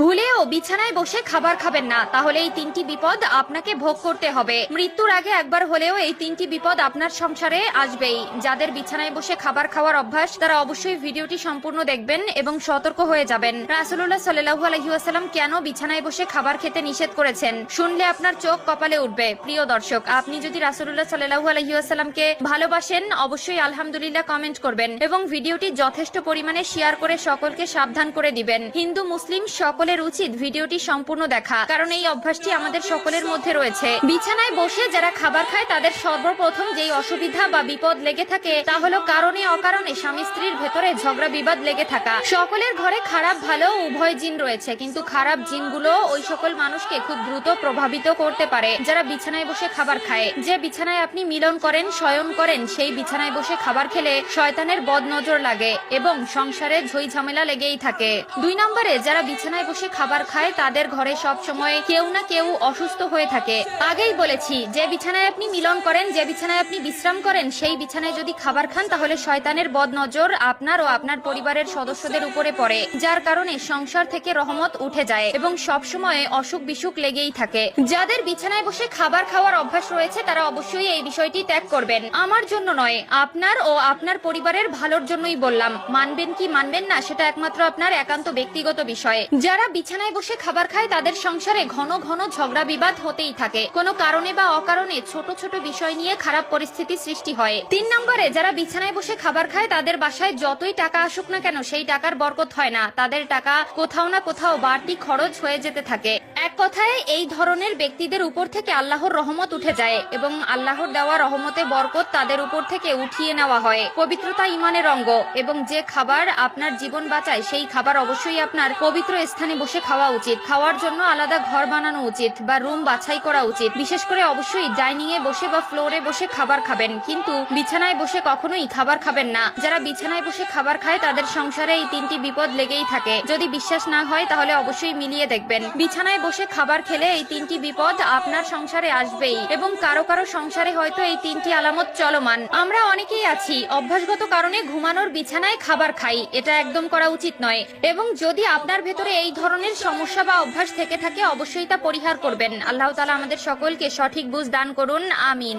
ভুলেও বিছানায় বসে খাবার খাবেন না, তাহলে এই তিনটি বিপদ আপনাকে ভোগ করতে হবে। মৃত্যুর আগে একবার হলেও এই তিনটি বিপদ আপনার সংসারে আসবেই। যাদের বিছানায় বসে খাবার খাওয়ার অভ্যাস, তারা অবশ্যই ভিডিওটি সম্পূর্ণ দেখবেন এবং সতর্ক হয়ে যাবেন। রাসুল্লাহ সাল্লাহু আলহিউসালাম কেন বিছানায় বসে খাবার খেতে নিষেধ করেছেন? শুনলে আপনার চোখ কপালে উঠবে। প্রিয় দর্শক, আপনি যদি রাসুল্লাহ সাল্লাহু আলহিউসালামকে ভালোবাসেন, অবশ্যই আলহামদুলিল্লাহ কমেন্ট করবেন এবং ভিডিওটি যথেষ্ট পরিমাণে শেয়ার করে সকলকে সাবধান করে দিবেন। হিন্দু, মুসলিম সকলের উচিত ভিডিওটি সম্পূর্ণ দেখা, কারণ এই অভ্যাসটি আমাদের সকলের মধ্যে রয়েছে। বিছানায় বসে যারা খাবার খায়, তাদের সর্বপ্রথম যেই অসুবিধা বা বিপদ লেগে থাকে, তা হলো কারণে অকারণে স্বামী স্ত্রীর ভেতরে ঝগড়া বিবাদ লেগে থাকা। সকলের ঘরে খারাপ, ভালো, উভয় জিন রয়েছে, কিন্তু খারাপ জিনগুলো ওই সকল মানুষকে খুব দ্রুত প্রভাবিত করতে পারে। যারা বিছানায় বসে খাবার খায়, যে বিছানায় আপনি মিলন করেন, শয়ন করেন, সেই বিছানায় বসে খাবার খেলে শয়তানের বদ নজর লাগে এবং সংসারে ঝই ঝামেলা লেগেই থাকে। দুই নম্বরে, যারা বিছানায় বসে খাবার খায়, তাদের ঘরে সব সময় কেউ না কেউ অসুস্থ হয়ে থাকে। আগেই বলেছি, যে বিছানায় আপনি মিলন করেন, যে বিছানায় আপনি বিশ্রাম করেন, সেই বিছানায় যদি খাবার খান, তাহলে শয়তানের বদ নজর আপনার ও আপনার পরিবারের সদস্যদের উপরে পড়ে, যার কারণে সংসার থেকে রহমত উঠে যায় এবং সব সময় অসুখ বিসুখ লেগেই থাকে। যাদের বিছানায় বসে খাবার খাওয়ার অভ্যাস রয়েছে, তারা অবশ্যই এই বিষয়টি ত্যাগ করবেন। আমার জন্য নয়, আপনার ও আপনার পরিবারের ভালোর জন্যই বললাম। মানবেন কি মানবেন না, সেটা একমাত্র আপনার একান্ত ব্যক্তিগত বিষয়। যারা বিছানায় বসে খাবার খায়, তাদের সংসারে ঘন ঘন ঝগড়া বিবাদ হতেই থাকে। কোনো কারণে বা অকারণে ছোট ছোট বিষয় নিয়ে খারাপ পরিস্থিতি সৃষ্টি হয়। তিন নম্বরে, যারা বিছানায় বসে খাবার খায়, তাদের বাসায় যতই টাকা আসুক না কেন, সেই টাকার বরকত হয় না। তাদের টাকা কোথাও না কোথাও বাড়তি খরচ হয়ে যেতে থাকে। এক কথায়, এই ধরনের ব্যক্তিদের উপর থেকে আল্লাহর রহমত উঠে যায় এবং আল্লাহর দেওয়া রহমতে বরকত তাদের উপর থেকে উঠিয়ে নেওয়া হয়। পবিত্রতা ইমানের অঙ্গ এবং যে খাবার আপনার জীবন বাঁচায়, সেই খাবার অবশ্যই আপনার পবিত্র স্থানে বসে খাওয়া উচিত, খাওয়ার জন্য আলাদা ঘর বানানো উচিত বা রুম বাছাই করা উচিত। বিশেষ করে অবশ্যই ডাইনিং এ বসে বা ফ্লোরে বসে খাবার খাবেন, কিন্তু বিছানায় বসে কখনোই খাবার খাবেন না। যারা বিছানায় বসে খাবার খায়, তাদের সংসারে এই তিনটি বিপদ লেগেই থাকে। যদি বিশ্বাস না হয়, তাহলে অবশ্যই মিলিয়ে দেখবেন। বিছানায় বসে খাবার খেলে এই তিনটি বিপদ আপনার সংসারে আসবেই, এবং কারও কারও সংসারে হয়তো এই তিনটি আলামত চলমান। আমরা অনেকেই আছি, অভ্যাসগত কারণে ঘুমানোর বিছানায় খাবার খাই, এটা একদম করা উচিত নয়। এবং যদি আপনার ভেতরে এই ধরনের সমস্যা বা অভ্যাস থেকে থাকে, অবশ্যই তা পরিহার করবেন। আল্লাহ তালা আমাদের সকলকে সঠিক বুঝ দান করুন, আমিন।